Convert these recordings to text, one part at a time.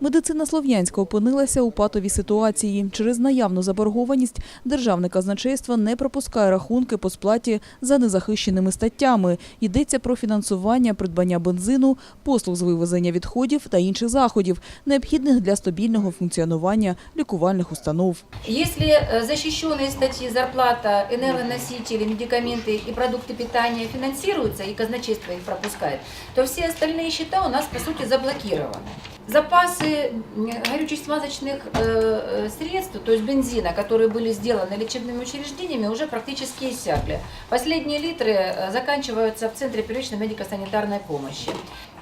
Медицина Слов'янська опинилася у патовій ситуації. Через наявну заборгованість державне казначейство не пропускає рахунки по сплаті за незахищеними статтями. Йдеться про фінансування придбання бензину, послуг з вивезення відходів та інших заходів, необхідних для стабільного функціонування лікувальних установ. Если э, защищенные статьи зарплата, энергоносители, медикаменты и продукты питания финансируются, и казначейство их пропускает, то все остальные счета у нас, по сути, заблокированы. Запасы м, горюче-смазочных э, э, средств, то есть бензина, которые были сделаны лечебными учреждениями, уже практически иссякли. Последние литры э, заканчиваются в Центре первичной медико-санитарной помощи.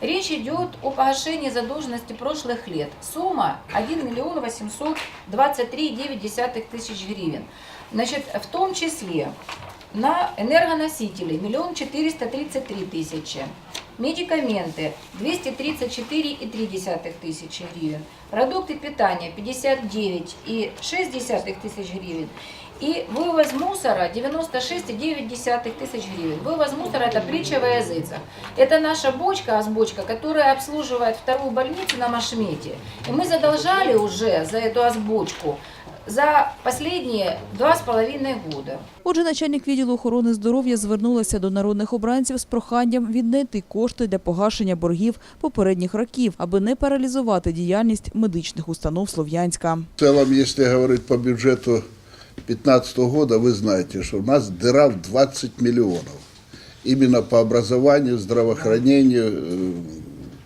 Речь идет о погашении задолженности прошлых лет. Сумма 1 миллион 823,9 тысяч гривен. Значит, в том числе на энергоносители 1 433 тысячи, медикаменты 234,3 тысячи гривен, продукты питания 59,6 тысяч гривен и вывоз мусора 96,9 тысяч гривен. Вывоз мусора это притча во языцах. Это наша бочка, азбочка, которая обслуживает вторую больницу на Машмете. И мы задолжали уже за эту азбочку за последние два с половиной года. Отже, начальник відділу охорони здоров'я звернулася до народних обранців з проханням віднайти кошти для погашення боргів попередніх років, аби не паралізувати діяльність медичних установ Слов'янська. В целом, если говорить по бюджету 2015 года, вы знаете, что у нас дыра в 20 миллионов. Именно по образованию, здравоохранению, э,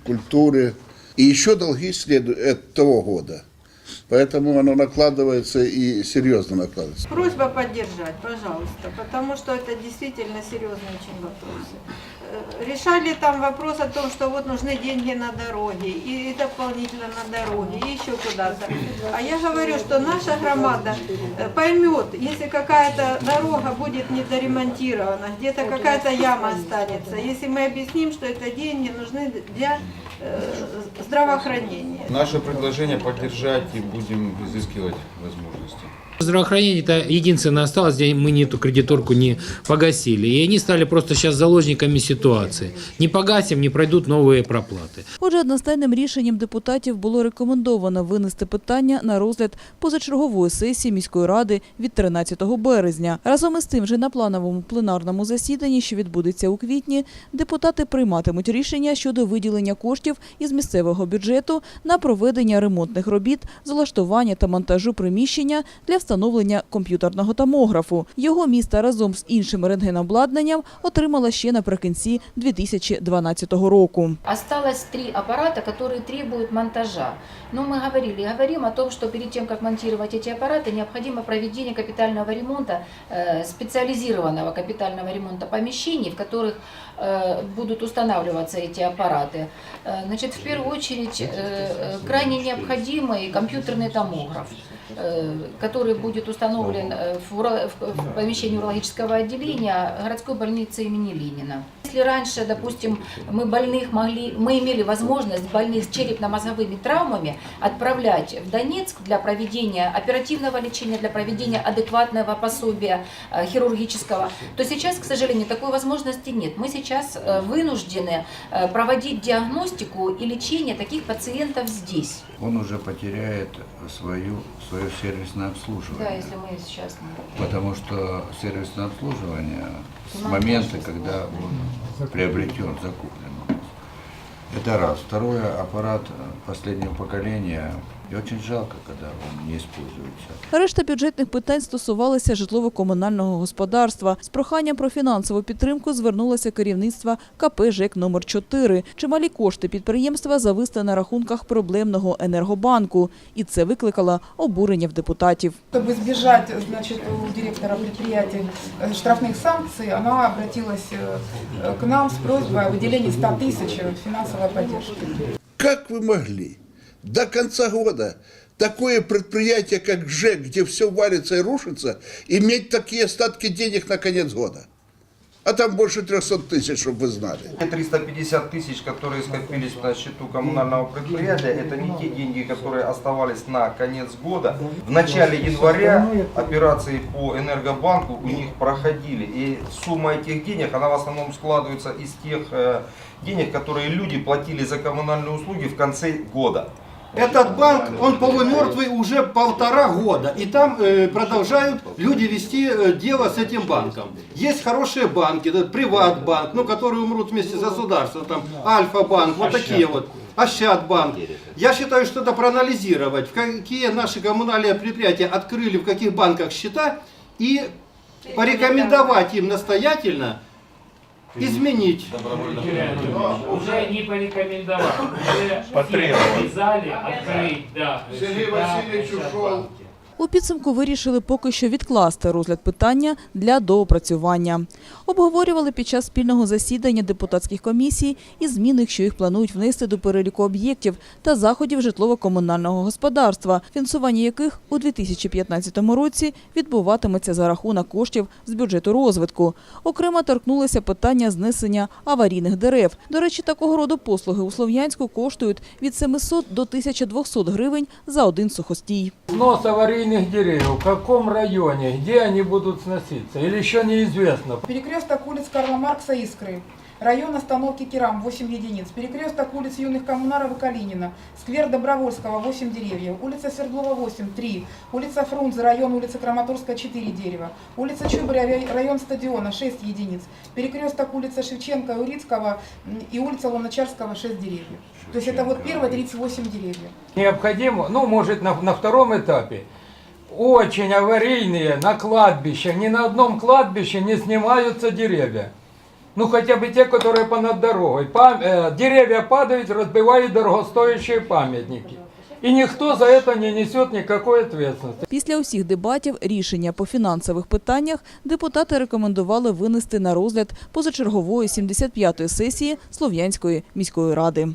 культуре. И еще долги следуют э, того года. Поэтому оно накладывается и серьезно накладывается. Просьба поддержать, пожалуйста, потому что это действительно серьезные очень вопросы. Э, Решали там вопрос о том, что вот нужны деньги на дороги, и дополнительно на дороги, и еще куда-то. А я говорю, что наша громада э, поймет, если какая-то дорога будет недоремонтирована, где-то какая-то яма останется, если мы объясним, что это деньги нужны для здравоохранения. Наше предложение поддержать и будем изыскивать возможности. Здравоохранение это единственное осталось, где мы ни эту кредиторку не погасили. И они стали просто сейчас заложниками ситуации. Не погасим, не пройдут новые проплаты. Отже, одностайним рішенням депутатів було рекомендовано винести питання на розгляд позачергової сесії міської ради від 13 березня. Разом із тим, вже на плановому пленарному засіданні, що відбудеться у квітні, депутати прийматимуть рішення щодо виділення коштів із місцевого бюджету на проведення ремонтних робіт з влаштування та монтажу приміщення для встановлення комп'ютерного томографу. Його місто разом з іншим рентгенобладнанням отримала ще наприкінці 2012 року. Осталось три аппарата, которые требуют монтажа. Но мы говорили, говорим о том, что перед тем, как монтировать эти аппараты, необходимо проведение капитального ремонта, э, специализированного капитального ремонта помещений, в которых э, будут устанавливаться эти аппараты. Э, Значит, в первую очередь, э, э, крайне необходимый компьютерный томограф э, который будет установлен э, в, помещении урологического отделения городской больницы имени Ленина. Если раньше, допустим, мы больных могли, мы имели возможность больных с черепно-мозговыми травмами отправлять в Донецк для проведения оперативного лечения, для проведения адекватного пособия э, хирургического, то сейчас, к сожалению, такой возможности нет. Мы сейчас э, вынуждены проводить диагностику и лечение таких пациентов здесь. он уже потеряет свою, свое сервисное обслуживание. Да, если мы сейчас не Потому что сервисное обслуживание с момента, когда он приобретен, закуплен. у нас. Это раз. Второе, аппарат последнего поколения. И очень жалко, когда он не используется. Решта бюджетних питань стосувалися житлово-комунального господарства. З проханням про фінансову підтримку звернулося керівництво КП ЖЕК номер 4 Чималі кошти підприємства зависли на рахунках проблемного енергобанку, і це викликало обурення в депутатів. Чтобы избежать значит, у директора предприятия э, штрафных санкций, она обратилась э, к нам с просьбой о выделении 100 тысяч финансовой поддержки. Как вы могли До конца года такое предприятие, как ЖЭК, где все валится и рушится, иметь такие остатки денег на конец года? А там больше 300 тысяч, чтобы вы знали. 350 тысяч, которые скопились на счету коммунального предприятия, это не те деньги, которые оставались на конец года. В начале января операции по энергобанку у них проходили. И сумма этих денег, она в основном складывается из тех э, денег, которые люди платили за коммунальные услуги в конце года. Этот банк, он полумертвый уже полтора года, и там э, продолжают люди вести э, дело с этим банком. Есть хорошие банки, да, Приватбанк, ну, которые умрут вместе с государством, там, Альфа-банк, вот такие вот, Ощадбанк. Я считаю, что это проанализировать, в какие наши коммунальные предприятия открыли, в каких банках счета, и порекомендовать им настоятельно изменить. Уже не порекомендовал, уже обязали открыть, да. Сергей Васильевич ушел. У підсумку вирішили поки що відкласти розгляд питання для доопрацювання. Обговорювали під час спільного засідання депутатських комісій і зміни, що їх планують внести до переліку об'єктів та заходів житлово-комунального господарства, фінансування яких у 2015 році відбуватиметься за рахунок коштів з бюджету розвитку. Окремо торкнулося питання знесення аварійних дерев. До речі, такого роду послуги у Слов'янську коштують від 700 до 1200 гривень за один сухостій. Снос аварийных деревьев, в каком районе, где они будут сноситься, или еще неизвестно. Перекресток улиц Карла Маркса Искры. Район остановки Керам 8 единиц. Перекресток улиц Юных Коммунаров и Калинина. Сквер Добровольского 8 деревьев. Улица Свердлова 8 3. Улица Фрунзе, район улицы Краматорска 4 дерева. Улица Чубаря, район стадиона 6 единиц. Перекресток улица Шевченко и Урицкого и улица Луначарского 6 деревьев. То есть это вот первые 38 деревьев. Необходимо, ну, может, на, на втором этапе, очень аварийные на кладбищах. Ни на одном кладбище не снимаются деревья. Ну, хотя бы те, которые понад дорогой. Пам- э, деревья падают, разбивают дорогостоящие памятники. И никто за это не несет никакой ответственности. Після усіх дебатів рішення по фінансових питаннях депутати рекомендували винести на розгляд позачергової 75-ї сесії Слов'янської міської ради.